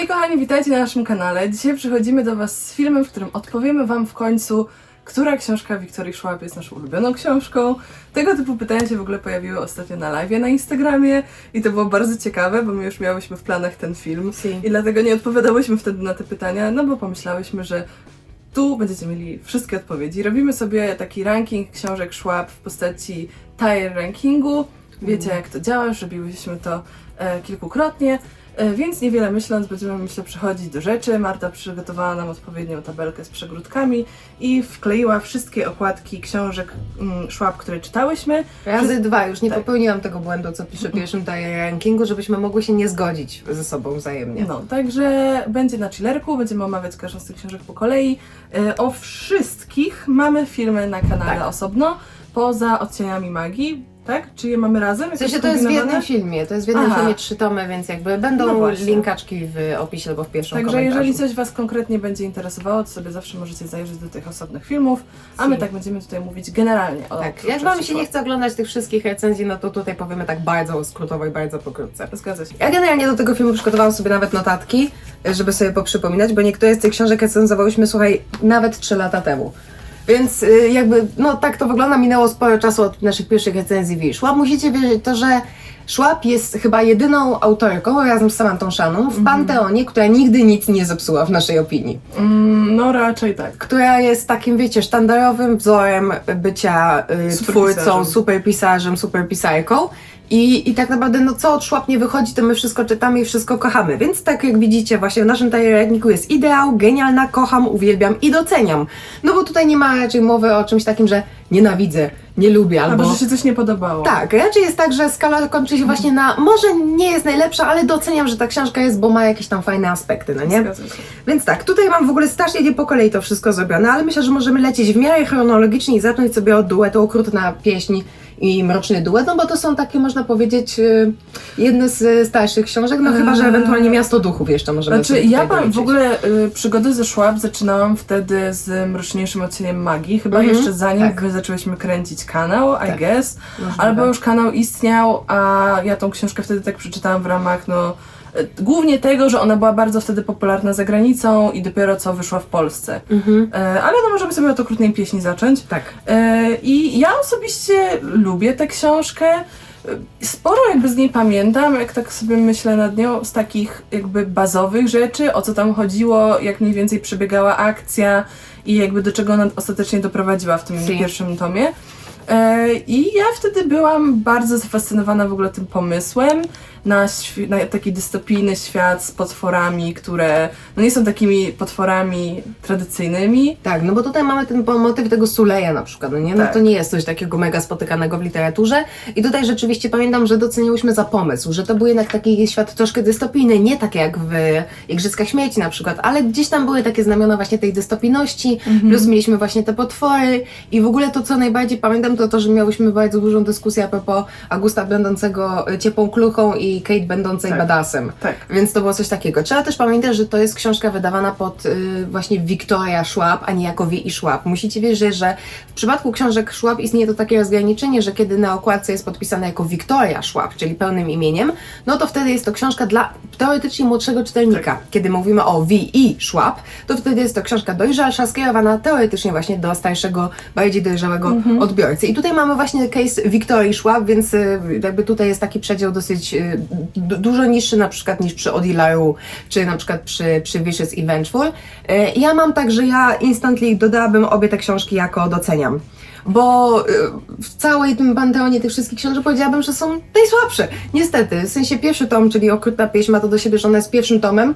Hej kochani, witajcie na naszym kanale. Dzisiaj przychodzimy do Was z filmem, w którym odpowiemy Wam w końcu, która książka Wiktorii Szłap jest naszą ulubioną książką. Tego typu pytania się w ogóle pojawiły ostatnio na live na Instagramie i to było bardzo ciekawe, bo my już miałyśmy w planach ten film Si. i dlatego nie odpowiadałyśmy wtedy na te pytania, no bo pomyślałyśmy, że tu będziecie mieli wszystkie odpowiedzi. Robimy sobie taki ranking książek Szłap w postaci tier rankingu. Wiecie jak to działa, już robiłyśmy to e, kilkukrotnie. E, Więc niewiele myśląc, będziemy myślę przechodzić do rzeczy. Marta przygotowała nam odpowiednią tabelkę z przegródkami i wkleiła wszystkie okładki książek mm, które czytałyśmy. Razy dwa, już nie Tak. popełniłam tego błędu, co pisze w pierwszym rankingu, żebyśmy mogły się nie zgodzić ze sobą wzajemnie. No, także będzie na chillerku, będziemy omawiać każdą z tych książek po kolei. E, O wszystkich mamy filmy na kanale Tak. osobno, poza Odcieniami Magii, tak? Czy je mamy razem? W sensie to jest w jednym filmie, to jest w jednym Aha. filmie trzy tomy, więc jakby będą No właśnie. linkaczki w opisie albo w pierwszym Także komentarzu. jeżeli coś Was konkretnie będzie interesowało, to sobie zawsze możecie zajrzeć do tych osobnych filmów, a my Si. tak będziemy tutaj mówić generalnie o Tak, jak Wam się nie chce oglądać tych wszystkich recenzji, no to tutaj powiemy tak bardzo skrótowo i bardzo pokrótce. Zgadza się. Ja generalnie do tego filmu przygotowałam sobie nawet notatki, żeby sobie poprzypominać, bo niektóre z tych książek recenzowałyśmy, słuchaj, nawet 3 lata temu. Więc y, jakby, no tak to wygląda, minęło sporo czasu od naszych pierwszych recenzji w Szłap. Musicie wierzyć to, że Szłap jest chyba jedyną autorką razem z Samantą Shannon w Panteonie, która nigdy nic nie zepsuła w naszej opinii. Mm, no raczej tak. Która jest takim, wiecie, sztandarowym wzorem bycia y, twórcą, pisarzem. super pisarzem, super pisarką. I, I tak naprawdę, no co od szłap nie wychodzi, to my wszystko czytamy i wszystko kochamy. Więc tak jak widzicie, właśnie w naszym tajerniku jest ideał, genialna, kocham, uwielbiam i doceniam. No bo tutaj nie ma raczej mowy o czymś takim, że nienawidzę, nie lubię, albo... Albo, że się coś nie podobało. Tak, raczej jest tak, że skala kończy się właśnie na może nie jest najlepsza, ale doceniam, że ta książka jest, bo ma jakieś tam fajne aspekty, no nie? Zgadza się. Więc tak, tutaj mam w ogóle strasznie nie po kolei to wszystko zrobione, ale myślę, że możemy lecieć w miarę chronologicznie i zacząć sobie od duetu Okrutna Pieśń i Mroczny Duet, no bo to są takie, można powiedzieć, y, jedne z starszych książek, no chyba, że Eee. ewentualnie Miasto Duchów jeszcze możemy Znaczy, sobie ja tutaj w dorzucić. ogóle y, przygody ze Szłap zaczynałam wtedy z mroczniejszym odcieniem magii, chyba Mhm, jeszcze zanim tak. wy zaczęłyśmy kręcić kanał, I Tak. guess. Możliwe. Albo już kanał istniał, a ja tą książkę wtedy tak przeczytałam w ramach, no, głównie tego, że ona była bardzo wtedy popularna za granicą i dopiero co wyszła w Polsce. Mhm, E, ale no możemy sobie od okrutnej pieśni zacząć. tak. E, I ja osobiście lubię tę książkę. E, Sporo jakby z niej pamiętam, jak tak sobie myślę nad nią, z takich jakby bazowych rzeczy, o co tam chodziło, jak mniej więcej przebiegała akcja i jakby do czego ona ostatecznie doprowadziła w tym Si. pierwszym tomie. E, I ja wtedy byłam bardzo zafascynowana w ogóle tym pomysłem na, na taki dystopijny świat z potworami, które no nie są takimi potworami tradycyjnymi, Tak, no bo tutaj mamy ten motyw tego Suleja na przykład, no nie? No Tak. to nie jest coś takiego mega spotykanego w literaturze i tutaj rzeczywiście pamiętam, że doceniłyśmy za pomysł, że to był jednak taki świat troszkę dystopijny, nie tak jak w Igrzyskach Śmierci na przykład, ale gdzieś tam były takie znamiona właśnie tej dystopijności, plus mieliśmy właśnie te potwory i w ogóle to, co najbardziej pamiętam, to to, że miałyśmy bardzo dużą dyskusję a propos Augusta będącego y, ciepłą kluchą i Kate będącej Tak. badassem. Tak. Więc to było coś takiego. Trzeba też pamiętać, że to jest książka wydawana pod y, właśnie Wiktoria Schwab, a nie jako V i Schwab. Musicie wiedzieć, że w przypadku książek Schwab istnieje to takie rozgraniczenie, że kiedy na okładce jest podpisane jako Wiktoria Schwab, czyli pełnym imieniem, no to wtedy jest to książka dla teoretycznie młodszego czytelnika. Kiedy mówimy o V i Schwab, to wtedy jest to książka dojrzalsza, skierowana teoretycznie właśnie do starszego, bardziej dojrzałego odbiorcy. I tutaj mamy właśnie case Wiktorii Schwab, więc y, jakby tutaj jest taki przedział dosyć y, du- dużo niższy na przykład niż przy Odilaru, czy na przykład przy, przy Vicious i Vengeful. Y, Ja mam tak, że ja instantly dodałabym obie te książki jako doceniam. Bo w całej tym panteonie tych wszystkich książek powiedziałabym, że są najsłabsze. Niestety, w sensie pierwszy tom, czyli Okrutna Pieśń ma to do siebie, że ona jest pierwszym tomem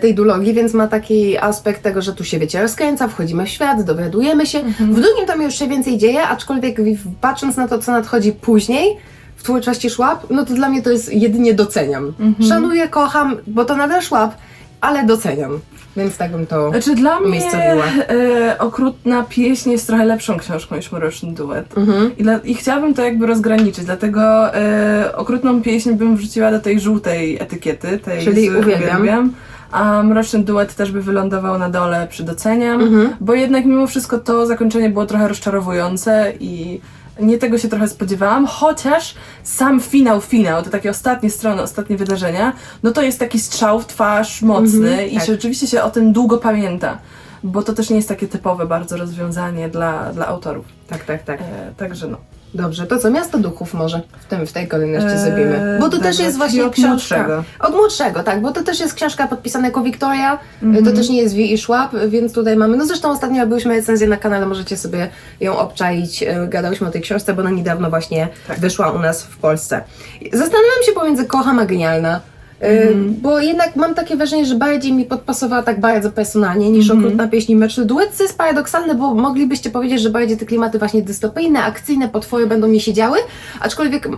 tej dulogii, więc ma taki aspekt tego, że tu się wiecie, rozkręca, wchodzimy w świat, dowiadujemy się. W drugim tomie już się więcej dzieje, aczkolwiek patrząc na to, co nadchodzi później, w twórczości szłap, no to dla mnie to jest jedynie doceniam. Szanuję, kocham, bo to nadal szłap, ale doceniam. Więc tak bym to... Znaczy dla mnie e, Okrutna Pieśń jest trochę lepszą książką niż Mroczny Duet. Mhm. I, dla, I chciałabym to jakby rozgraniczyć, dlatego e, Okrutną Pieśń bym wrzuciła do tej żółtej etykiety, tej Czyli z uwielbiam. A Mroczny Duet też by wylądował na dole przy doceniam, Mhm. bo jednak mimo wszystko to zakończenie było trochę rozczarowujące i Nie tego się trochę spodziewałam, chociaż sam finał, finał, te takie ostatnie strony, ostatnie wydarzenia, no to jest taki strzał w twarz mocny Mhm, i tak. rzeczywiście się o tym długo pamięta, bo to też nie jest takie typowe bardzo rozwiązanie dla, dla autorów. Tak, tak, tak. E, także no. Dobrze, to co? Miasto Duchów może w, tym, w tej kolejności Eee, zrobimy. Bo to też dobra, jest właśnie czyli od książka. młodszego. Od młodszego, tak, bo to też jest książka podpisana jako Wiktoria. Mhm. To też nie jest Wi i Szłap, więc tutaj mamy. No zresztą ostatnio robiłyśmy recenzję na kanale, możecie sobie ją obczaić. E, Gadałyśmy o tej książce, bo ona niedawno właśnie Tak. wyszła u nas w Polsce. Zastanawiam się pomiędzy Kocham a Genialna. E, Mhm. Bo jednak mam takie wrażenie, że bardziej mi podpasowała tak bardzo personalnie niż Mhm. okrutna pieśń i mecz duet, co jest paradoksalne, bo moglibyście powiedzieć, że bardziej te klimaty właśnie dystopijne, akcyjne, potwory będą mi siedziały, aczkolwiek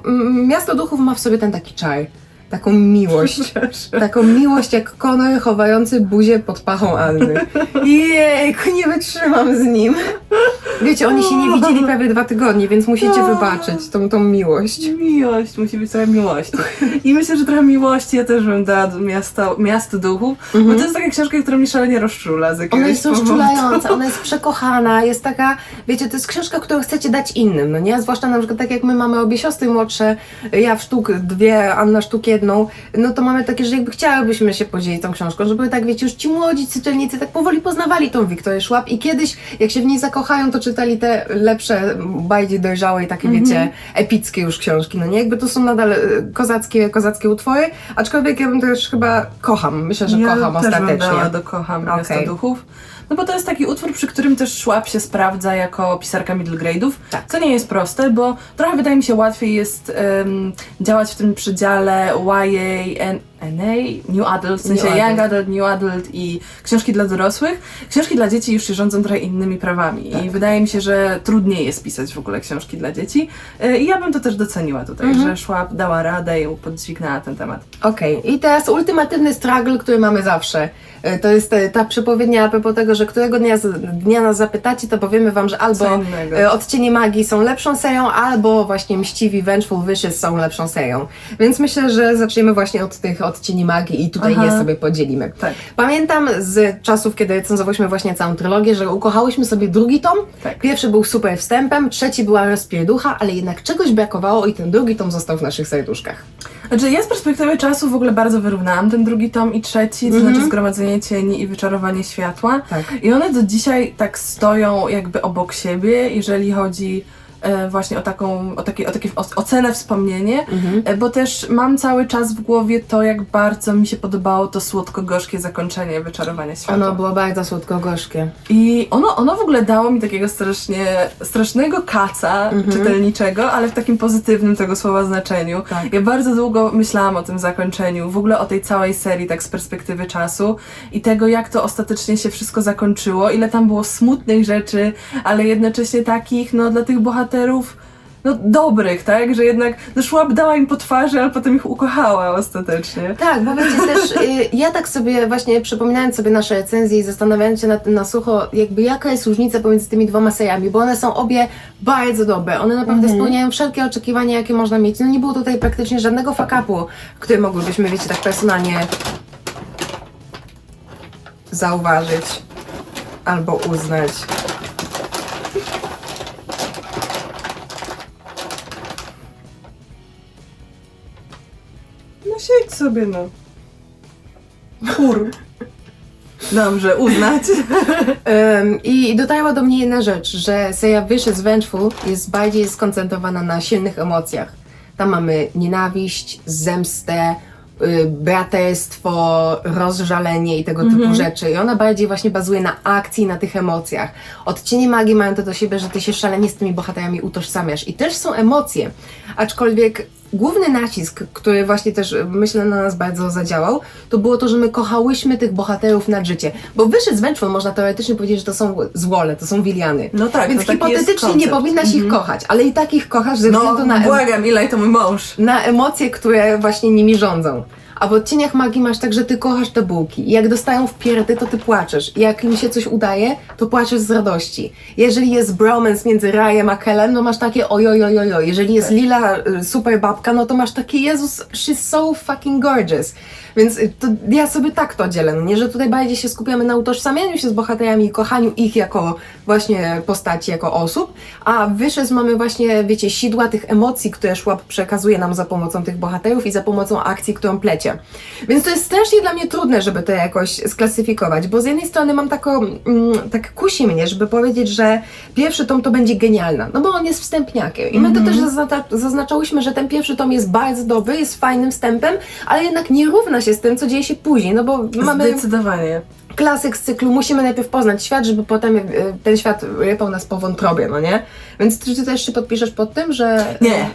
Miasto Duchów ma w sobie ten taki czar, taką miłość. Taką miłość jak Conor chowający buzię pod pachą Anny. Jejku, nie wytrzymam z nim. Wiecie, oni się nie widzieli prawie dwa tygodnie, więc musicie wybaczyć tą, tą miłość. Miłość, musi być trochę miłości. I myślę, że trochę miłości ja też bym dała do miasta, Miasto Duchów, bo to jest taka książka, która mnie szalenie rozczula z jakiegoś Ona jest powodu. rozczulająca, ona jest przekochana, jest taka, wiecie, to jest książka, którą chcecie dać innym, no nie? Zwłaszcza na przykład tak jak my mamy obie siostry młodsze, ja w sztuk dwie, Anna sztuk jedną, no to mamy takie, że jakby chciałybyśmy się podzielić tą książką, żeby tak, wiecie, już ci młodzi czytelnicy tak powoli poznawali tą Wiktorię Szłap i kiedyś, jak się w niej zakochają, to czytali te lepsze, bardziej dojrzałe i takie, wiecie, epickie już książki, no nie? Jakby to są nadal e, kozackie, kozackie utwory, aczkolwiek ja bym też chyba kocham, myślę, że ja kocham też ostatecznie. Bym dała do Kocham Okej. Miasto Duchów. No bo to jest taki utwór, przy którym też Szłap się sprawdza jako pisarka middle grade'ów, Tak. co nie jest proste, bo trochę wydaje mi się łatwiej jest em, działać w tym przedziale YA, N- NA, New Adult, w sensie New Young Adult. Adult, New Adult i książki dla dorosłych. Książki dla dzieci już się rządzą trochę innymi prawami Tak. i wydaje mi się, że trudniej jest pisać w ogóle książki dla dzieci E, i ja bym to też doceniła tutaj, Mhm. że Szłap dała radę i podźwignęła ten temat. Okej, i teraz ultimatywny struggle, który mamy zawsze. E, To jest e, ta przepowiednia a propos tego, że którego dnia, dnia nas zapytacie, to powiemy wam, że albo Odcienie Magii są lepszą serią, albo właśnie Mściwi Vengeful Wishes są lepszą serią. Więc myślę, że zaczniemy właśnie od tych Odcieni Magii i tutaj Aha. je sobie podzielimy. Tak. Pamiętam z czasów, kiedy recenzowałyśmy właśnie całą trylogię, że ukochałyśmy sobie drugi tom. Tak. Pierwszy był super wstępem, trzeci była rozpierducha, ale jednak czegoś brakowało i ten drugi tom został w naszych serduszkach. Znaczy, ja z perspektywy czasu w ogóle bardzo wyrównałam ten drugi tom i trzeci, to Mhm. znaczy Zgromadzenie Cieni i Wyczarowanie Światła. Tak. I one do dzisiaj tak stoją jakby obok siebie, jeżeli chodzi właśnie o taką, o takie, o takie ocenę, wspomnienie, Mhm. e, bo też mam cały czas w głowie to, jak bardzo mi się podobało to słodko-gorzkie zakończenie Wyczarowania Światła. Ono było bardzo słodko-gorzkie. I ono, ono w ogóle dało mi takiego strasznie, strasznego kaca Mhm. czytelniczego, ale w takim pozytywnym tego słowa znaczeniu. Tak. Ja bardzo długo myślałam o tym zakończeniu, w ogóle o tej całej serii tak z perspektywy czasu i tego, jak to ostatecznie się wszystko zakończyło, ile tam było smutnych rzeczy, ale jednocześnie takich, no dla tych bohaterów, no dobrych, tak? Że jednak no, dała im po twarzy, ale potem ich ukochała ostatecznie. Tak, bo wiecie też, y, ja tak sobie właśnie przypominając sobie nasze recenzje i zastanawiając się tym na sucho, jakby jaka jest różnica pomiędzy tymi dwoma seriami, bo one są obie bardzo dobre, one naprawdę Mhm. spełniają wszelkie oczekiwania, jakie można mieć. No nie było tutaj praktycznie żadnego fakapu, który mogłybyśmy, wiecie, tak personalnie zauważyć albo uznać. Siedź sobie, no. Kur. Dobrze, uznać. Ym, I dotarła do mnie jedna rzecz, że Wyższy z Vengeful jest bardziej skoncentrowana na silnych emocjach. Tam mamy nienawiść, zemstę, y, braterstwo, rozżalenie i tego typu rzeczy. I ona bardziej właśnie bazuje na akcji, na tych emocjach. Odcienie magii mają to do siebie, że ty się szalenie z tymi bohaterami utożsamiasz. I też są emocje, aczkolwiek główny nacisk, który właśnie też y, myślę na nas bardzo zadziałał, to było to, że my kochałyśmy tych bohaterów nad życie. Bo wyszedł z Vengeful można teoretycznie powiedzieć, że to są złole, to są wiliany. No tak, Więc no hipotetycznie nie powinnaś ich kochać, ale i tak ich kochasz ze No, względu na, em- błagam, Ilaj to mój mąż. na emocje, które właśnie nimi rządzą. A w odcieniach magii masz tak, że ty kochasz te bułki. I jak dostają w pierdy, to ty płaczesz. I jak im się coś udaje, to płaczesz z radości. Jeżeli jest bromance między Rajem a Kellen, no masz takie ojojojojo. Jeżeli jest Lila y, super babka, no to masz takie Jezus, she's so fucking gorgeous. Więc y, to ja sobie tak to dzielę, no nie? Że tutaj bardziej się skupiamy na utożsamianiu się z bohaterami i kochaniu ich jako właśnie postaci, jako osób, a wyżej mamy właśnie, wiecie, sidła tych emocji, które Szłap przekazuje nam za pomocą tych bohaterów i za pomocą akcji, którą plecie. Więc to jest strasznie dla mnie trudne, żeby to jakoś sklasyfikować, bo z jednej strony mam taką, mm, tak kusi mnie, żeby powiedzieć, że pierwszy tom to będzie genialna, no bo on jest wstępniakiem. I my to też zaznacza, zaznaczałyśmy, że ten pierwszy tom jest bardzo dobry, jest fajnym wstępem, ale jednak nie równa się z tym, co dzieje się później, no bo mamy Zdecydowanie. Klasyk z cyklu, musimy najpierw poznać świat, żeby potem y, ten świat rypał nas po wątrobie, no nie? Więc ty, ty też się podpiszesz pod tym, że... Nie.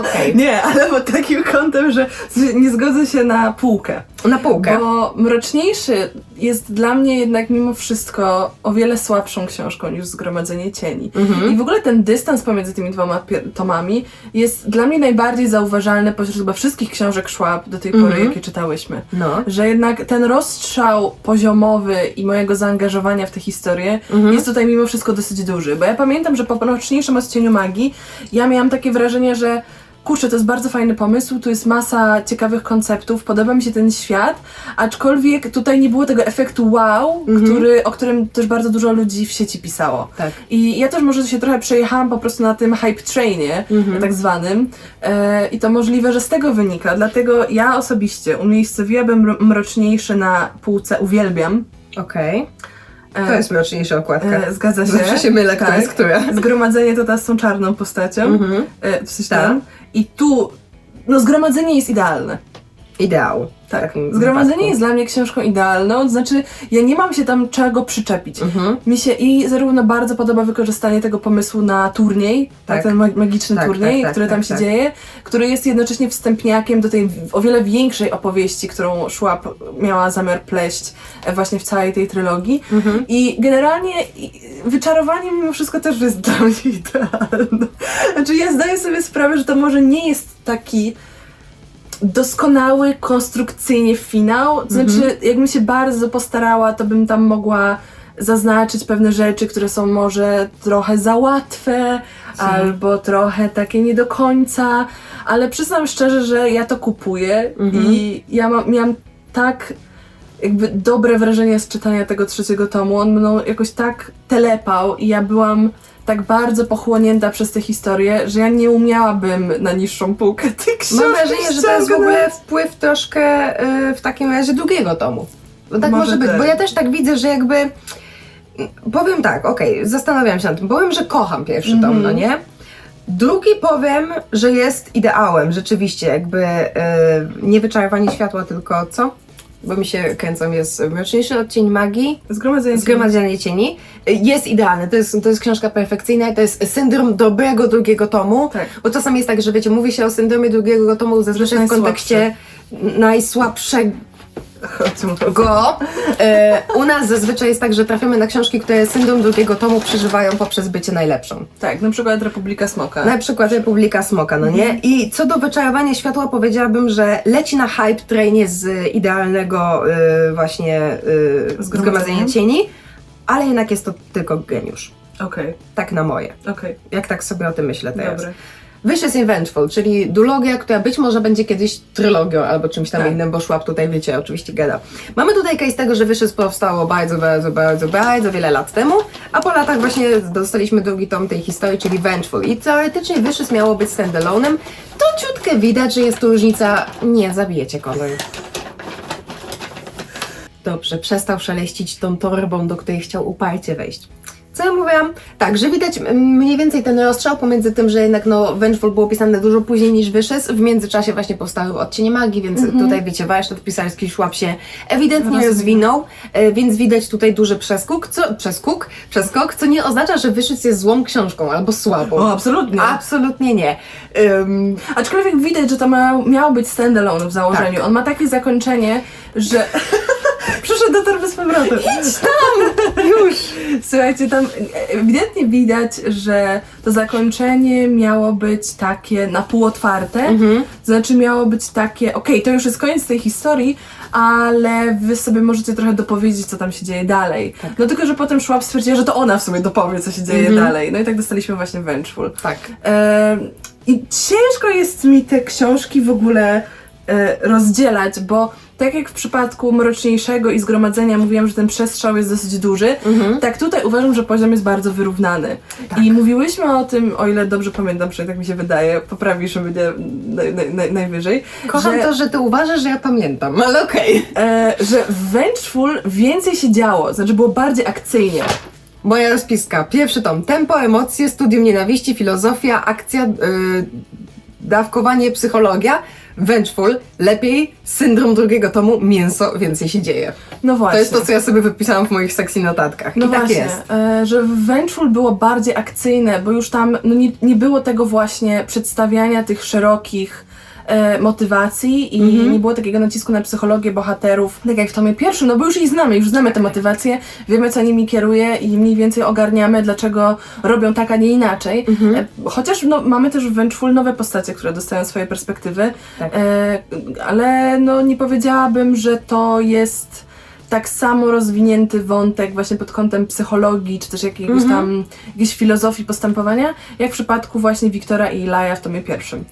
Okej. Nie, ale pod takim kątem, że nie zgodzę się na półkę. Na półkę. Bo Mroczniejszy jest dla mnie jednak mimo wszystko o wiele słabszą książką niż Zgromadzenie Cieni. Mhm. I w ogóle ten dystans pomiędzy tymi dwoma tomami jest dla mnie najbardziej zauważalny pośród chyba wszystkich książek Schwab do tej pory, Mhm. jakie czytałyśmy. No. Że jednak ten rozstrzał poziomowy i mojego zaangażowania w tę historię Mhm. jest tutaj mimo wszystko dosyć duży. Bo ja pamiętam, że po mroczniejszym odcieniu magii ja miałam takie wrażenie, że kurczę, to jest bardzo fajny pomysł, tu jest masa ciekawych konceptów, podoba mi się ten świat, aczkolwiek tutaj nie było tego efektu wow, Mhm. który, o którym też bardzo dużo ludzi w sieci pisało. Tak. I ja też może się trochę przejechałam po prostu na tym hype trainie, Mhm. tak zwanym. E, I to możliwe, że z tego wynika. Dlatego ja osobiście umiejscowiłabym mro- mroczniejszy na półce, uwielbiam. Okej. E, To jest mroczniejsza okładka. e, zgadza się. Zawsze się mylę, Tak. jest która. Zgromadzenie to ta z tą czarną postacią. Mhm. E, w sensie Tak. I tu, no zgromadzenie jest idealne. Ideał. Tak. takim Zgromadzenie wypadku. jest dla mnie książką idealną, to znaczy ja nie mam się tam czego przyczepić. Mhm. Mi się i zarówno bardzo podoba wykorzystanie tego pomysłu na turniej, tak, Tak. ten mag- magiczny Tak, turniej, tak, tak, który tam tak, się tak. dzieje, który jest jednocześnie wstępniakiem do tej o wiele większej opowieści, którą Schwab miała zamiar pleść e, właśnie w całej tej trylogii. Mhm. I generalnie wyczarowanie mimo wszystko też jest dla mnie idealne. Znaczy ja zdaję sobie sprawę, że to może nie jest taki doskonały konstrukcyjnie finał. To Znaczy, jakbym się bardzo postarała, to bym tam mogła zaznaczyć pewne rzeczy, które są może trochę za łatwe, albo trochę takie nie do końca, ale przyznam szczerze, że ja to kupuję i ja mam, miałam tak jakby dobre wrażenie z czytania tego trzeciego tomu. On mną jakoś tak telepał i ja byłam tak bardzo pochłonięta przez tę historię, że ja nie umiałabym na niższą półkę tej książki Mam wrażenie, że to jest w ogóle wpływ troszkę y, w takim razie drugiego tomu. Bo tak Może może, być, tak. bo ja też tak widzę, że jakby. Powiem tak, okej, zastanawiam się nad tym. Powiem, że kocham pierwszy tom, Mhm. no nie? Drugi powiem, że jest ideałem, rzeczywiście, jakby y, nie wyczarowanie światła, tylko co? Bo mi się kręcą, jest mroczniejszy odcień magii, Zgromadzenie Zgromadzenie cieni jest idealne. To jest, to jest książka perfekcyjna i to jest syndrom dobrego drugiego tomu. Tak. Bo czasami jest tak, że wiecie, mówi się o syndromie drugiego tomu zazwyczaj w kontekście najsłabszego. Go. E, u nas zazwyczaj jest tak, że trafiamy na książki, które syndrom drugiego tomu przeżywają poprzez bycie najlepszą. Tak, na przykład Republika Smoka. Na przykład Republika Smoka, no nie? I co do wyczarowania światła powiedziałabym, że leci na hype trainie z idealnego y, właśnie y, zgromadzenia cieni, ale jednak jest to tylko geniusz. Okej, Tak na moje. okej, Jak tak sobie o tym myślę teraz. dobra. Wyższy jest Eventful, czyli dulogia, która być może będzie kiedyś trylogią albo czymś tam Tak. innym, bo Szłap tutaj, wiecie, oczywiście gada. Mamy tutaj case tego, że Wyższy powstało bardzo, bardzo, bardzo, bardzo wiele lat temu, a po latach właśnie dostaliśmy drugi tom tej historii, czyli Vengeful. I teoretycznie Wyższy miało być standalone'em. To ciutkę widać, że jest tu różnica. Nie, zabijecie kolor. Dobrze, przestał szeleścić tą torbą, do której chciał uparcie wejść. Co ja mówiłam? Tak, że widać mm, mniej więcej ten rozstrzał pomiędzy tym, że jednak no Vengeful było pisane dużo później niż Wyszes. W międzyczasie właśnie powstały odcienie magii, więc tutaj wiecie, warsztat pisarski szłap się ewidentnie Rozumiem. rozwinął, e, więc widać tutaj duży przeskok, co, przeskok, przeskok, co nie oznacza, że Wyszys jest złą książką albo słabą. O, absolutnie. Absolutnie nie. Ym, Aczkolwiek widać, że to ma, miało być standalone w założeniu. Tak. On ma takie zakończenie, że Przyszedł do torby z powrotem. Już! Słuchajcie, tam ewidentnie widać, że to zakończenie miało być takie na pół otwarte. Mhm. To znaczy miało być takie, okej, to już jest koniec tej historii, ale wy sobie możecie trochę dopowiedzieć, co tam się dzieje dalej. Tak. No tylko, że potem Schwab stwierdziła, że to ona w sumie dopowie, co się dzieje Mhm. dalej. No i tak dostaliśmy właśnie Vengeful. Tak. E, I ciężko jest mi te książki w ogóle e, rozdzielać, bo tak jak w przypadku Mroczniejszego i Zgromadzenia mówiłam, że ten przestrzał jest dosyć duży, Mhm. tak tutaj uważam, że poziom jest bardzo wyrównany. Tak. I mówiłyśmy o tym, o ile dobrze pamiętam, przynajmniej tak mi się wydaje, poprawisz mnie naj, naj, naj, najwyżej, Kocham że, to, że ty uważasz, że ja pamiętam, ale okej. e, że w Vengeful więcej się działo, znaczy było bardziej akcyjnie. Moja rozpiska. Pierwszy tom. Tempo, emocje, studium nienawiści, filozofia, akcja, yy, dawkowanie, psychologia. Vengeful. Lepiej. Syndrom drugiego tomu. Mięso. Więcej się dzieje. No właśnie. To jest to, co ja sobie wypisałam w moich sexy notatkach. No I tak właśnie, jest. e, że w Vengeful było bardziej akcyjne, bo już tam no nie, nie było tego właśnie przedstawiania tych szerokich e, motywacji i Mhm. nie było takiego nacisku na psychologię bohaterów, tak jak w tomie pierwszym, no bo już ich znamy, już znamy te motywacje, wiemy co nimi kieruje i mniej więcej ogarniamy, dlaczego robią tak, a nie inaczej. Mhm. E, chociaż no, mamy też w Vengeful nowe postacie, które dostają swoje perspektywy, Tak. e, ale no nie powiedziałabym, że to jest tak samo rozwinięty wątek właśnie pod kątem psychologii, czy też jakiegoś Mhm. tam jakiejś filozofii postępowania, jak w przypadku właśnie Wiktora i Ilaja w tomie pierwszym.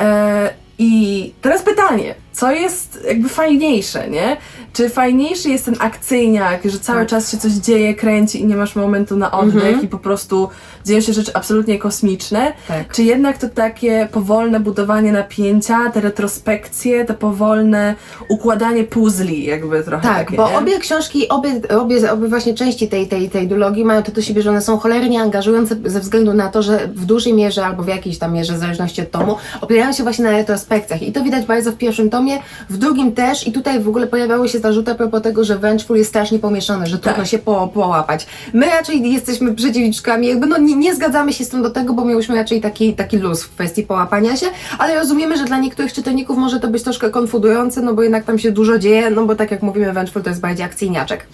E, I teraz pytanie, co jest jakby fajniejsze, nie? Czy fajniejszy jest ten akcyjniak, że cały Tak. czas się coś dzieje, kręci i nie masz momentu na oddech Mhm. i po prostu dzieją się rzeczy absolutnie kosmiczne? Tak. Czy jednak to takie powolne budowanie napięcia, te retrospekcje, te powolne układanie puzli jakby trochę Tak, takie, bo nie? obie książki, obie, obie, obie właśnie części tej, tej, tej dylogii mają to do siebie, że one są cholernie angażujące ze względu na to, że w dużej mierze albo w jakiejś tam mierze, w zależności od tomu, opierają się właśnie na retrospekcjach. I to widać bardzo w pierwszym tomie, w drugim też. I tutaj w ogóle pojawiały się zarzuty a propos tego, że Vengeful jest strasznie pomieszany, że trudno Tak. się po, połapać. My raczej jesteśmy przeciwniczkami, jakby no nie, nie zgadzamy się z tym do tego, bo miałyśmy raczej taki, taki luz w kwestii połapania się, ale rozumiemy, że dla niektórych czytelników może to być troszkę konfudujące, no bo jednak tam się dużo dzieje, no bo tak jak mówimy, Vengeful to jest bardziej akcyjniaczek.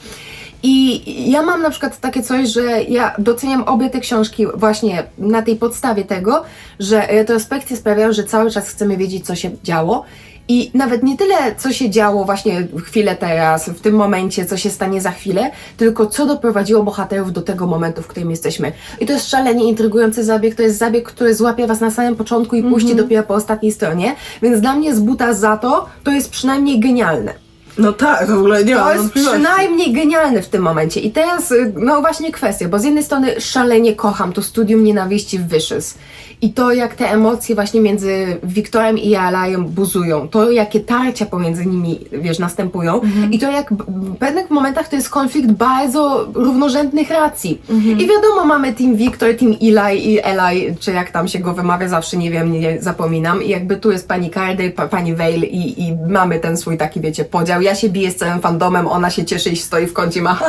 I ja mam na przykład takie coś, że ja doceniam obie te książki właśnie na tej podstawie tego, że retrospekcje sprawiają, że cały czas chcemy wiedzieć, co się działo. I nawet nie tyle, co się działo właśnie chwilę teraz, w tym momencie, co się stanie za chwilę, tylko co doprowadziło bohaterów do tego momentu, w którym jesteśmy. I to jest szalenie intrygujący zabieg, to jest zabieg, który złapie Was na samym początku i puści dopiero po ostatniej stronie, więc dla mnie z buta za to, to jest przynajmniej genialne. No tak, w ogóle nie To mam jest wątpliwości. przynajmniej genialne w tym momencie. I teraz, y, no właśnie kwestia, bo z jednej strony szalenie kocham to studium nienawiści w Wyszys. I to, jak te emocje właśnie między Wiktorem i Alajem buzują. To, jakie tarcia pomiędzy nimi, wiesz, następują. I to, jak b- w pewnych momentach to jest konflikt bardzo równorzędnych racji. I wiadomo, mamy Team Victor, Team Eli i Eli, czy jak tam się go wymawia, zawsze nie wiem, nie zapominam. I jakby tu jest pani Carday, pa, pani Vale i, i mamy ten swój taki, wiecie, podział. Ja się biję z całym fandomem, ona się cieszy i stoi w kącie, ma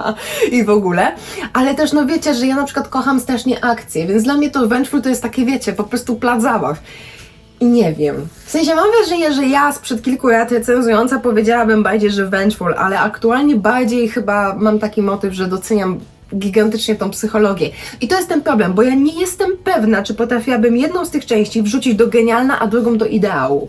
i w ogóle. Ale też, no wiecie, że ja na przykład kocham strasznie akcje, więc dla mnie to Vengeful to jest takie, wiecie, po prostu plac zabaw. I nie wiem. W sensie mam wrażenie, że ja sprzed kilku lat recenzująca powiedziałabym bardziej, że Vengeful, ale aktualnie bardziej chyba mam taki motyw, że doceniam gigantycznie tą psychologię. I to jest ten problem, bo ja nie jestem pewna, czy potrafiłabym jedną z tych części wrzucić do genialna, a drugą do ideału.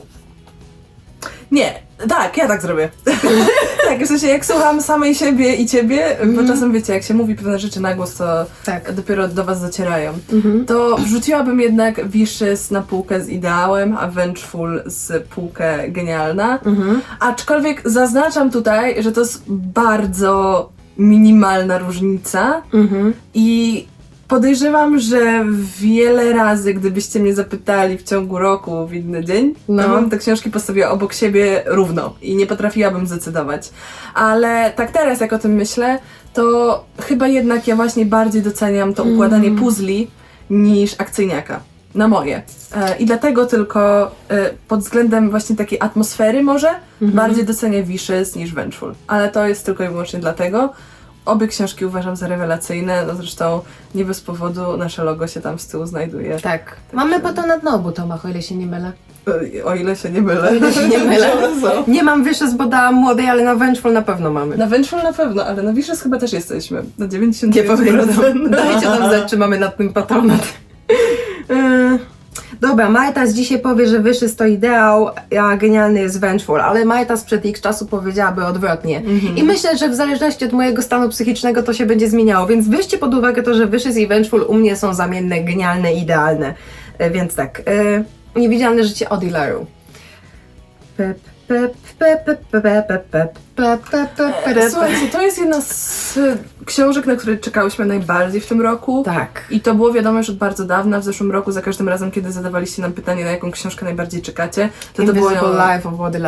Nie, tak, ja tak zrobię. tak, w sensie jak słucham samej siebie i ciebie, bo czasem wiecie, jak się mówi pewne rzeczy na głos, to Tak. dopiero do was docierają. Mhm. To wrzuciłabym jednak Wishes na półkę z ideałem, a Vengeful z półkę genialna. Mhm. Aczkolwiek zaznaczam tutaj, że to jest bardzo minimalna różnica Mhm. i podejrzewam, że wiele razy, gdybyście mnie zapytali w ciągu roku w inny dzień, No. to bym te książki postawiła obok siebie równo i nie potrafiłabym zdecydować. Ale tak teraz, jak o tym myślę, to chyba jednak ja właśnie bardziej doceniam to układanie Mm. puzli niż akcyjniaka. Na moje. E, I dlatego tylko e, pod względem właśnie takiej atmosfery może Mhm. bardziej docenię Wishes niż Vengeful. Ale to jest tylko i wyłącznie dlatego. Obie książki uważam za rewelacyjne, no zresztą nie bez powodu nasze logo się tam z tyłu znajduje. Tak. Mamy po to na dno obu tomach, o ile się nie mylę. E, O ile się nie mylę. O ile się nie mylę. Nie mam Wishes, bo dałam młodej, ale na Vengeful na pewno mamy. Na Vengeful na pewno, ale na Wishes chyba też jesteśmy. Na 99%. Nie pamiętam. Dajcie nam znać, czy mamy nad tym patronat. Yy, Dobra, Majtas dzisiaj powie, że wyższy to ideał, a genialny jest Vengeful, ale Majtas sprzed ich czasu powiedziałaby odwrotnie. I myślę, że w zależności od mojego stanu psychicznego to się będzie zmieniało, więc weźcie pod uwagę to, że Wyższy i Vengeful u mnie są zamienne, genialne, idealne. E, Więc tak, e, niewidzialne życie Odilaru. Pep, Słuchajcie, to jest jedna z e, książek, na które czekałyśmy najbardziej w tym roku. Tak. I to było wiadomo już od bardzo dawna, w zeszłym roku, za każdym razem, kiedy zadawaliście nam pytanie, na jaką książkę najbardziej czekacie, to to było... Life of Wadi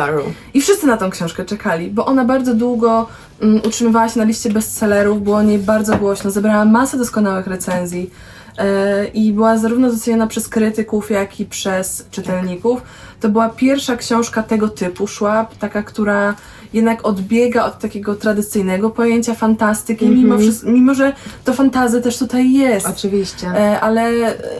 I wszyscy na tą książkę czekali, bo ona bardzo długo mm, utrzymywała się na liście bestsellerów, było o niej bardzo głośno, zebrała masę doskonałych recenzji e, i była zarówno doceniona przez krytyków, jak i przez czytelników. To była pierwsza książka tego typu, szła taka, która jednak odbiega od takiego tradycyjnego pojęcia fantastyki, Mhm. mimo, wszystko, mimo że to fantazy też tutaj jest. Oczywiście. E, ale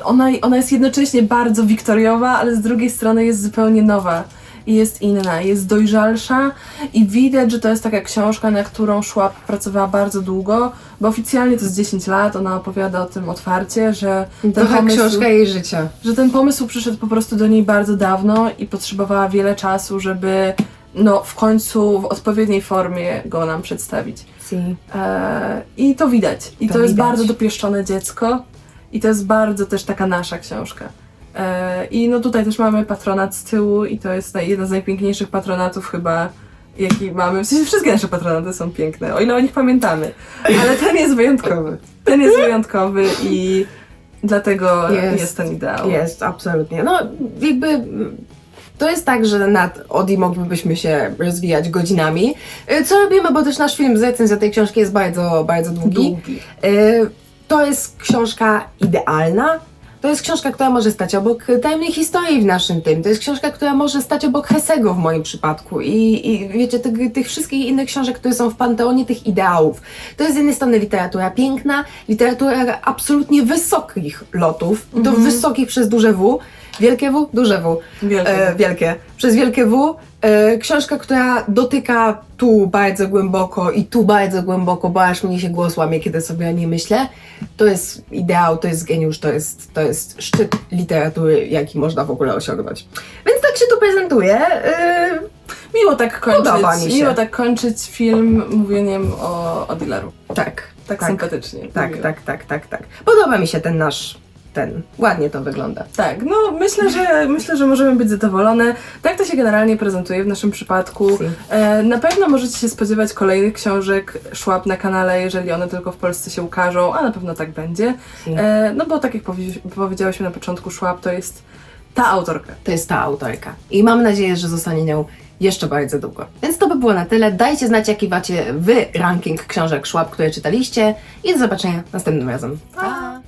ona, ona jest jednocześnie bardzo wiktoriowa, ale z drugiej strony jest zupełnie nowa i jest inna, jest dojrzalsza i widać, że to jest taka książka, na którą szła, pracowała bardzo długo, bo oficjalnie to jest 10 lat, ona opowiada o tym otwarcie, że ten, Trochę pomysł, książka jej życia. że ten pomysł przyszedł po prostu do niej bardzo dawno i potrzebowała wiele czasu, żeby no, w końcu w odpowiedniej formie go nam przedstawić. Si. E, I to widać. I To to, jest widać. bardzo dopieszczone dziecko. I to jest bardzo też taka nasza książka. E, I no tutaj też mamy patronat z tyłu i to jest jeden z najpiękniejszych patronatów chyba, jaki mamy. W sensie wszystkie nasze patronaty są piękne, o ile o nich pamiętamy. Ale ten jest wyjątkowy. Ten jest wyjątkowy i dlatego Jest. jest, ten ideał. Jest, absolutnie. No, jakby to jest tak, że nad Odi moglibyśmy się rozwijać godzinami. Y, Co robimy, bo też nasz film z recenzją tej książki jest bardzo, bardzo długi. Długi. Y, To jest książka idealna. To jest książka, która może stać obok tajemnej historii w naszym tym. To jest książka, która może stać obok Hesego w moim przypadku. I, i wiecie, tych, tych wszystkich innych książek, które są w panteonie tych ideałów. To jest z jednej strony literatura piękna, literatura absolutnie wysokich lotów. I to wysokich przez duże W. Wielkie W, duże W. Wielkie. E, wielkie. Przez wielkie W. E, książka, która dotyka tu bardzo głęboko i tu bardzo głęboko, bo aż mnie się głos łamie, kiedy sobie o niej myślę. To jest ideał, to jest geniusz, to jest, to jest szczyt literatury, jaki można w ogóle osiągnąć. Więc tak się tu prezentuje. E, Miło tak kończyć. Podoba mi się. Miło tak kończyć film mówieniem o, o Dilaru. tak, Tak, Tak. sympatycznie. tak, Miło. tak, tak, tak, tak. Podoba mi się ten nasz, ten, ładnie to wygląda. Tak, no myślę, że myślę, że możemy być zadowolone. Tak to się generalnie prezentuje w naszym przypadku. Si. E, na pewno możecie się spodziewać kolejnych książek Szłap na kanale, jeżeli one tylko w Polsce się ukażą, a na pewno tak będzie. Si. E, no bo tak jak powie- powiedziałyśmy na początku, Szłap to jest ta autorka. To jest ta autorka. I mam nadzieję, że zostanie nią jeszcze bardzo długo. Więc to by było na tyle. Dajcie znać, jaki macie wy ranking książek Szłap, które czytaliście i do zobaczenia następnym razem. Pa!